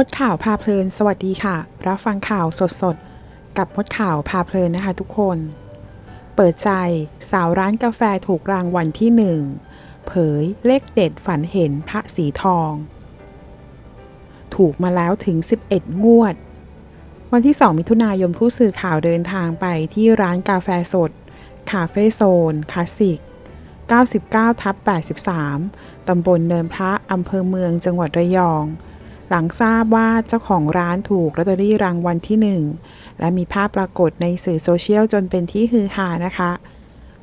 มดข่าวพาเพลิน สวัสดีค่ะ รับฟังข่าวสดๆ กับมดข่าวพาเพลินนะคะทุกคน เปิดใจสาวร้านกาแฟถูกรางวัลที่หนึ่งเผยเลขเด็ดฝันเห็นพระสีทอง ถูกมาแล้วถึง 11 งวด วันที่ 2 มิถุนายนผู้สื่อข่าวเดินทางไปที่ร้านกาแฟสด คาเฟ่โซนคลาสสิก 99ทับ83 ตำบลเนินพระอำเภอเมืองจังหวัดระยอง หลังทราบว่าเจ้าของร้านถูกลอตเตอรี่รางวัลที่หนึ่งและมีภาพปรากฏในสื่อโซเชียลจนเป็นที่ฮือฮานะคะ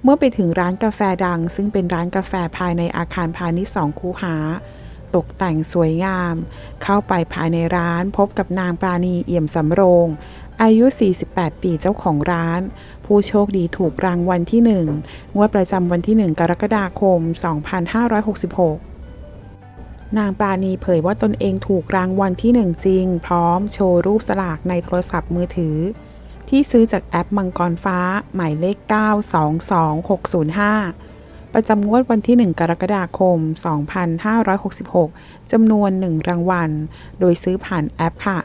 เมื่อไปถึงร้านกาแฟดัง ซึ่งเป็นร้านกาแฟภายในอาคารพาณิชย์สองคูหา ตกแต่งสวยงาม เข้าไปภายในร้านพบกับนางปราณีเอี่ยมสำโรง อายุ 48 ปีเจ้าของร้าน ผู้โชคดีถูกรางวัลที่ 1 งวดประจำวันที่ 1 กรกฎาคม 2566 นางปราณีเผยว่าตนเองถูกรางวัลที่1จริง พร้อมโชว์รูปสลากในโทรศัพท์มือถือ ที่ซื้อจากแอปมังกรฟ้า หมายเลข 922605 ประจำงวดวันที่ 1 กรกฎาคม 2566 จำนวน 1 รางวัล โดยซื้อผ่านแอปค่ะ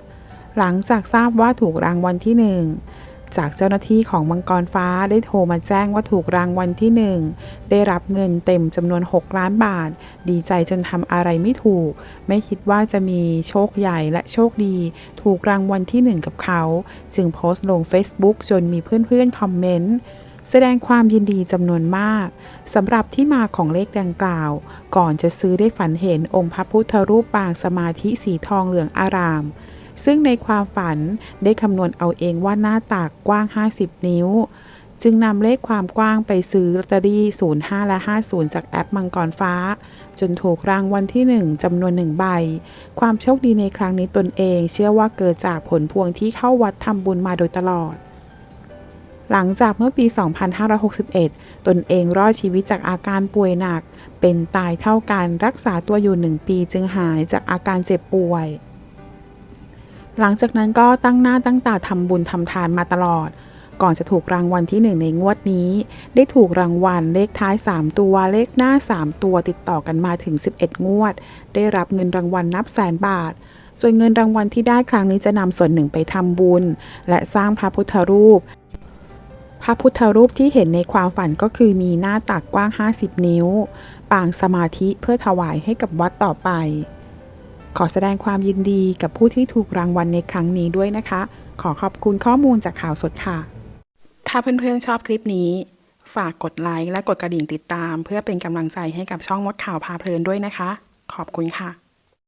หลังจากทราบว่าถูกรางวัลที่ 1 จากเจ้าหน้าที่ของมังกรฟ้าได้โทรมาแจ้งว่าถูกรางวัลที่ 1 ได้รับเงินเต็มจำนวน 6 ล้านบาท ดีใจจนทำอะไรไม่ถูก ไม่คิดว่าจะมีโชคใหญ่และโชคดี ถูกรางวัลที่ 1 กับเขา จึงโพสต์ลง Facebook จนมีเพื่อนๆคอมเมนต์แสดงความยินดีจำนวนมากสำหรับที่มาของเลขดังกล่าว ก่อนจะซื้อได้ฝันเห็นองค์พระพุทธรูปปางสมาธิสีทองเหลืองอาราม ซึ่งในความฝันได้คำนวณเอาเองว่าหน้าตากกว้าง 50 นิ้ว จึงนำเลขความกว้างไปซื้อลอตเตอรี่ 05 และ 50 จากแอปมังกรฟ้า จนถูกรางวัลที่ 1จำนวนหนึ่งใบ ความโชคดีในครั้งนี้ตนเอง เชื่อว่าเกิดจากผลพวงที่เข้าวัดทำบุญมาโดยตลอดหลังจากเมื่อปี 2561 ตนเองรอดชีวิตจากอาการป่วยหนัก เป็นตายเท่ากันรักษาตัวอยู่หนึ่งปีจึงหายจากอาการเจ็บป่วย หลังจากนั้นก็ตั้งหน้าตั้งตาทำบุญทำทานมาตลอด ก่อนจะถูกรางวัลที่หนึ่งในงวดนี้ ได้ถูกรางวัลเลขท้าย 3 ตัวเลขหน้า 3 ตัวติดต่อกันมาถึง 11 งวด ได้รับเงินรางวัลนับแสนบาท ส่วนเงินรางวัลที่ได้ครั้งนี้จะนำส่วนหนึ่งไปทำบุญ และสร้างพระพุทธรูปพระพุทธรูปที่เห็นในความฝันก็คือมีหน้าตักกว้าง 50 นิ้ว ปางสมาธิเพื่อถวายให้กับวัดต่อไป ขอแสดงความยินดีกับผู้ที่ถูกรางวัลในครั้งนี้ด้วยนะคะ ขอขอบคุณข้อมูลจากข่าวสดค่ะ ถ้าเพื่อนๆชอบคลิปนี้ ฝากกดไลค์และกดกระดิ่งติดตาม เพื่อเป็นกำลังใจให้กับช่องมดข่าวพาเพลินด้วยนะคะ ขอบคุณค่ะ